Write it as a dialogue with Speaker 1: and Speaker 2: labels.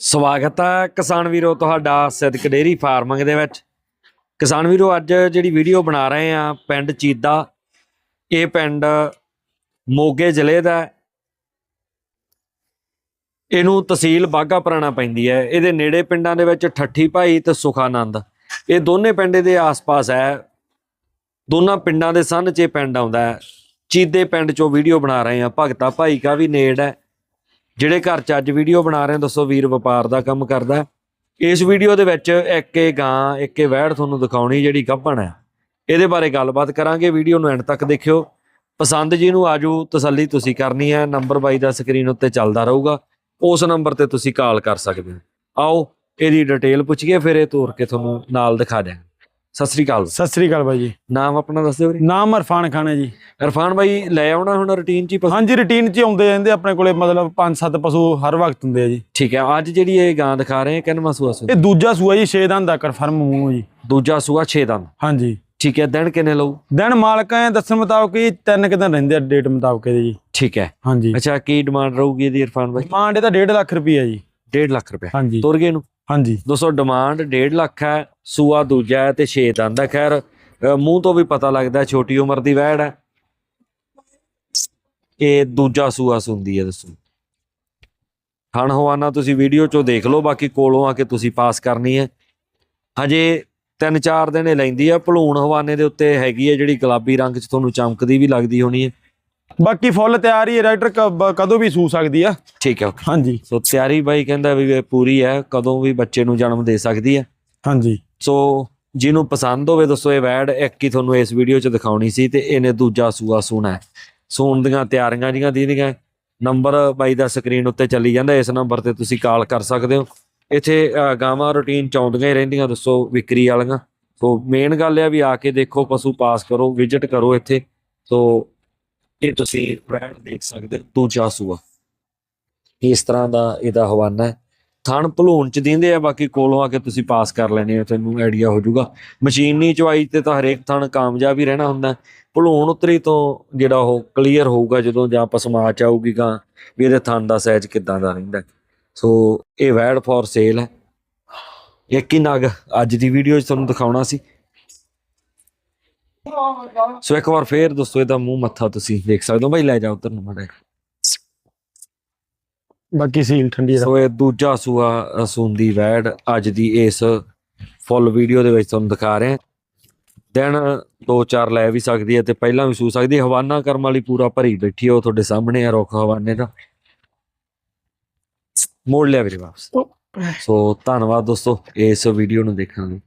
Speaker 1: ਸਵਾਗਤ ਹੈ ਕਿਸਾਨ ਵੀਰੋ ਤੁਹਾਡਾ ਸਿੱਧਕ ਡੇਰੀ ਫਾਰਮਿੰਗ ਦੇ ਵਿੱਚ। ਕਿਸਾਨ ਵੀਰੋ, ਅੱਜ ਜਿਹੜੀ ਵੀਡੀਓ ਬਣਾ ਰਹੇ ਆ ਪਿੰਡ ਚੀਦਾ, ਇਹ ਪਿੰਡ ਮੋਗੇ ਜ਼ਿਲ੍ਹੇ ਦਾ ਇਹਨੂੰ ਤਹਿਸੀਲ ਬਾਗਾ ਪੁਰਾਣਾ ਪੈਂਦੀ ਹੈ। ਇਹਦੇ ਨੇੜੇ ਪਿੰਡਾਂ ਦੇ ਵਿੱਚ ਠੱਠੀ ਭਾਈ ਤੇ ਸੁਖਾਨੰਦ। ਇਹ ਦੋਨੇ ਪਿੰਡ ਦੇ ਆਸ-ਪਾਸ ਹੈ। ਦੋਨਾਂ ਪਿੰਡਾਂ ਦੇ ਸੰਨ 'ਚ ਇਹ ਪਿੰਡ ਆਉਂਦਾ ਹੈ। ਚੀਦੇ ਪਿੰਡ 'ਚੋਂ ਵੀਡੀਓ ਬਣਾ ਰਹੇ ਆ। ਭਗਤਾ ਭਾਈ ਕਾ ਵੀ ਨੇੜ ਹੈ। ਜਿਹੜੇ ਘਰ 'ਚ ਅੱਜ ਵੀਡੀਓ ਬਣਾ ਰਹੇ ਦੱਸੋ ਵੀਰ ਵਪਾਰ ਦਾ ਕੰਮ ਕਰਦਾ ਇਸ ਵੀਡੀਓ ਦੇ ਵਿੱਚ ਇੱਕ ਗਾਂ, ਇੱਕ ਇਹ ਵਹਿੜ ਤੁਹਾਨੂੰ ਦਿਖਾਉਣੀ ਜਿਹੜੀ ਗੱਭਣ ਹੈ। ਇਹਦੇ ਬਾਰੇ ਗੱਲਬਾਤ ਕਰਾਂਗੇ ਵੀਡੀਓ ਨੂੰ ਐਂਡ ਤੱਕ ਦੇਖਿਓ। ਪਸੰਦ ਜੀ ਨੂੰ ਆਜੂ, ਤਸੱਲੀ ਤੁਸੀਂ ਕਰਨੀ ਹੈ ਨੰਬਰ ਬਾਈ ਦਾ ਸਕਰੀਨ ਉੱਤੇ ਚੱਲਦਾ ਰਹੂਗਾ। ਉਸ ਨੰਬਰ ਤੇ ਤੁਸੀਂ ਕਾਲ ਕਰ ਸਕਦੇ ਹੋ। ਆਓ, ਇਹਦੀ ਡਿਟੇਲ ਪੁੱਛੀਏ, ਫਿਰ ਇਹ ਤੋਰ ਕੇ ਤੁਹਾਨੂੰ ਨਾਲ ਦਿਖਾ ਦਿਆਂਗੇ। ਸਤਿ ਸ੍ਰੀ ਅਕਾਲ।
Speaker 2: ਸਤਿ ਸ੍ਰੀ ਅਕਾਲ ਬਾਈ ਜੀ।
Speaker 1: ਨਾਮ ਆਪਣਾ ਦੱਸ ਦਿਓ ਵੀਰੇ।
Speaker 2: ਨਾਮ ਇਰਫਾਨ ਖਾਨ ਹੈ ਜੀ।
Speaker 1: ਇਰਫਾਨ ਬਾਈ ਲੈ ਆਉਣਾ ਹੁਣ ਰੁਟੀਨ ਚ ਹੀ?
Speaker 2: ਹਾਂਜੀ ਰੁਟੀਨ 'ਚ ਆਉਂਦੇ ਰਹਿੰਦੇ ਆਪਣੇ ਕੋਲੇ ਮਤਲਬ 5-7 ਪਸ਼ੂ ਹਰ ਵਕਤ ਹੁੰਦੇ ਆ ਜੀ।
Speaker 1: ਠੀਕ ਹੈ ਅੱਜ ਜਿਹੜੀ ਇਹ ਗਾਂ ਦਿਖਾ ਰਹੇ ਆ ਕਿੰਨਵਾਂ ਸੂਆ ਸੂ
Speaker 2: ਇਹ ਦੂਜਾ ਸੂਆ ਜੀ 6 ਦੰਦ ਦਾ ਕਨਫਰਮ ਮੂੰਹ ਜੀ।
Speaker 1: ਦੂਜਾ ਸੂਆ 6 ਦੰਦ।
Speaker 2: ਹਾਂਜੀ।
Speaker 1: ਠੀਕ ਹੈ ਦਿਨ ਕਿੰਨੇ ਲਊ?
Speaker 2: ਦਿਨ ਮਾਲਕਾਂ ਦੇ ਦੱਸਣ ਮੁਤਾਬਕ ਜੀ ਤਿੰਨ ਕੁ ਦਿਨ ਰਹਿੰਦੇ ਆ ਡੇਟ ਮੁਤਾਬਕ ਇਹਦੇ ਜੀ।
Speaker 1: ਠੀਕ ਹੈ।
Speaker 2: ਹਾਂਜੀ।
Speaker 1: ਅੱਛਾ ਕੀ ਡਿਮਾਂਡ ਰਹੂਗੀ ਇਹਦੀ ਇਰਫਾਨ ਬਾਈ?
Speaker 2: ਡਿਮਾਂਡ ਇਹਦਾ 1.5 ਲੱਖ ਰੁਪਈਆ ਜੀ।
Speaker 1: 1.5 ਲੱਖ ਰੁਪਏ
Speaker 2: ਹਾਂਜੀ।
Speaker 1: ਤੁਰ ਗਏ ਨੂੰ
Speaker 2: ਹਾਂਜੀ।
Speaker 1: ਦੋਸਤੋ ਡਿਮਾਂਡ 1.5 ਲੱਖ ਹੈ ਸੂਆ ਦੂਜਾ ਹੈ ਤੇ 6 ਦੰਦ ਹੈ ਖੈਰ ਮੂੰਹ ਤੋਂ ਵੀ ਪਤਾ ਲੱਗਦਾ ਛੋਟੀ ਉਮਰ ਦੀ ਵੈੜ ਹੈ ਇਹ ਦੂਜਾ ਸੂਆ ਸੁੰਦੀ ਹੈ ਦੱਸੋ। ਖਾਣ ਹਵਾਨਾ ਤੁਸੀਂ ਵੀਡੀਓ ਚੋਂ ਦੇਖ ਲਓ ਬਾਕੀ ਕੋਲੋਂ ਆ ਕੇ ਤੁਸੀਂ ਪਾਸ ਕਰਨੀ ਹੈ। ਹਜੇ ਤਿੰਨ ਚਾਰ ਦਿਨ ਲੈਂਦੀ ਹੈ ਭਲੂਣ ਹਵਾਨੇ ਦੇ ਉੱਤੇ ਹੈਗੀ ਹੈ ਜਿਹੜੀ ਗੁਲਾਬੀ ਰੰਗ 'ਚ ਤੁਹਾਨੂੰ ਚਮਕਦੀ ਵੀ ਲੱਗਦੀ ਹੋਣੀ ਹੈ।
Speaker 2: ਬਾਕੀ ਫੁੱਲ ਤਿਆਰ ਹੀ ਰਾਈਟਰ ਕਦੋਂ ਵੀ ਸੂ ਸਕਦੀ ਆ।
Speaker 1: ਠੀਕ ਹੈ
Speaker 2: ਹਾਂਜੀ।
Speaker 1: ਸੋ ਤਿਆਰੀ ਬਾਈ ਕਹਿੰਦਾ ਵੀ ਇਹ ਪੂਰੀ ਹੈ ਕਦੋਂ ਵੀ ਬੱਚੇ ਨੂੰ ਜਨਮ ਦੇ ਸਕਦੀ ਹੈ।
Speaker 2: ਹਾਂਜੀ।
Speaker 1: ਸੋ ਜਿਹਨੂੰ ਪਸੰਦ ਹੋਵੇ ਦੱਸੋ ਇਹ ਵੈਡ ਇੱਕ ਹੀ ਤੁਹਾਨੂੰ ਇਸ ਵੀਡੀਓ 'ਚ ਦਿਖਾਉਣੀ ਸੀ ਤੇ ਇਹਨੇ ਦੂਜਾ ਸੂਆ ਸੂਣਾ ਸੂਣ ਦੀਆਂ ਤਿਆਰੀਆਂ ਜੀਆਂ ਦੀਆਂ, ਨੰਬਰ ਬਾਈ ਦਾ ਸਕਰੀਨ ਉੱਤੇ ਚੱਲੀ ਜਾਂਦਾ, ਇਸ ਨੰਬਰ ਤੇ ਤੁਸੀਂ ਕਾਲ ਕਰ ਸਕਦੇ ਹੋ। ਇੱਥੇ ਗਾਵਾਂ ਰੂਟੀਨ ਚ ਆਉਂਦੀਆਂ ਹੀ ਰਹਿੰਦੀਆਂ, ਦੱਸੋ ਵਿਕਰੀ ਵਾਲੀਆਂ। ਸੋ ਮੇਨ ਗੱਲ ਹੈ ਵੀ ਆ ਕੇ ਦੇਖੋ, ਪਸ਼ੂ ਪਾਸ ਕਰੋ ਵਿਜ਼ਿਟ ਕਰੋ ਇੱਥੇ। ਸੋ ਇਹ ਤੁਸੀਂ ਵੈਡ ਦੇਖ ਸਕਦੇ ਹੋ, ਦੂਜਾ ਸੂਆ। ਇਸ ਤਰ੍ਹਾਂ ਦਾ ਇਹਦਾ ਹਵਾਨਾ ਹੈ। ਥਣ ਭਲੂਣ ਚ ਦਿੰਦੇ ਆ, ਬਾਕੀ ਕੋਲੋਂ ਆ ਕੇ ਤੁਸੀਂ ਪਾਸ ਕਰ ਲੈਣੇ ਹੋ, ਤੁਹਾਨੂੰ ਆਈਡੀਆ ਹੋ ਜਾਊਗਾ। ਮਸ਼ੀਨੀ ਚਵਾਈ ਤੇ ਤਾਂ ਹਰੇਕ ਥਣ ਕਾਮਯਾਬ ਹੀ ਰਹਿਣਾ ਹੁੰਦਾ। ਭਲੂਣ ਉਤਰੀ ਤੋਂ ਜਿਹੜਾ ਉਹ ਕਲੀਅਰ ਹੋਊਗਾ, ਜਦੋਂ ਜਾਂ ਪਸਮਾ ਚ ਆਊਗੀ ਗਾਂ, ਵੀ ਇਹਦੇ ਥਣ ਦਾ ਸਾਈਜ਼ ਕਿੱਦਾਂ ਦਾ ਰਹਿੰਦਾ। ਸੋ, ਇਹ ਵੈਡ ਫॉर ਸੇਲ ਹੈ। ਇੱਕ ਨਗ ਅੱਜ ਦੀ ਵੀਡੀਓ 'ਚ ਤੁਹਾਨੂੰ ਦਿਖਾਉਣਾ ਸੀ। ਸੋ ਇੱਕ ਵਾਰ ਫੇਰ ਦੋਸਤੋ, ਇਹਦਾ ਮੂੰਹ ਮੱਥਾ ਤੁਸੀਂ ਦੇਖ ਸਕਦੇ ਹੋ। ਭਾਈ ਲੈ ਜਾਓ ਉਧਰ ਨੂੰ ਮਾੜਾ
Speaker 2: ਬਾਕੀ ਸੀਲ ਠੰਡੀ ਦਾ
Speaker 1: ਸੋ ਇਹ ਦੂਜਾ ਸੂਆ ਸੂੰਦੀ ਵੈੜ ਅੱਜ ਦੀ ਇਸ ਫੁੱਲ ਵੀਡੀਓ ਦੇ ਵਿੱਚ ਤੁਹਾਨੂੰ ਦਿਖਾ ਰਹੇ ਹਾਂ। ਦਿਨ ਦੋ ਚਾਰ ਲੈ ਵੀ ਸਕਦੀ ਹੈ ਤੇ ਪਹਿਲਾਂ ਵੀ ਸੂ ਸਕਦੀ ਹੈ। ਹਵਾਨਾ ਕਰਮ ਵਾਲੀ ਪੂਰਾ ਭਰੀ ਬੈਠੀ ਹੈ ਉਹ ਤੁਹਾਡੇ ਸਾਹਮਣੇ ਆ ਰੁੱਖ ਹਵਾਨੇ ਦਾ। ਮੋੜ ਲਿਆ ਵੀਰੇ ਵਾਪਸ। ਸੋ ਧੰਨਵਾਦ ਦੋਸਤੋ ਇਸ ਵੀਡੀਓ ਨੂੰ ਦੇਖਣ ਲਈ।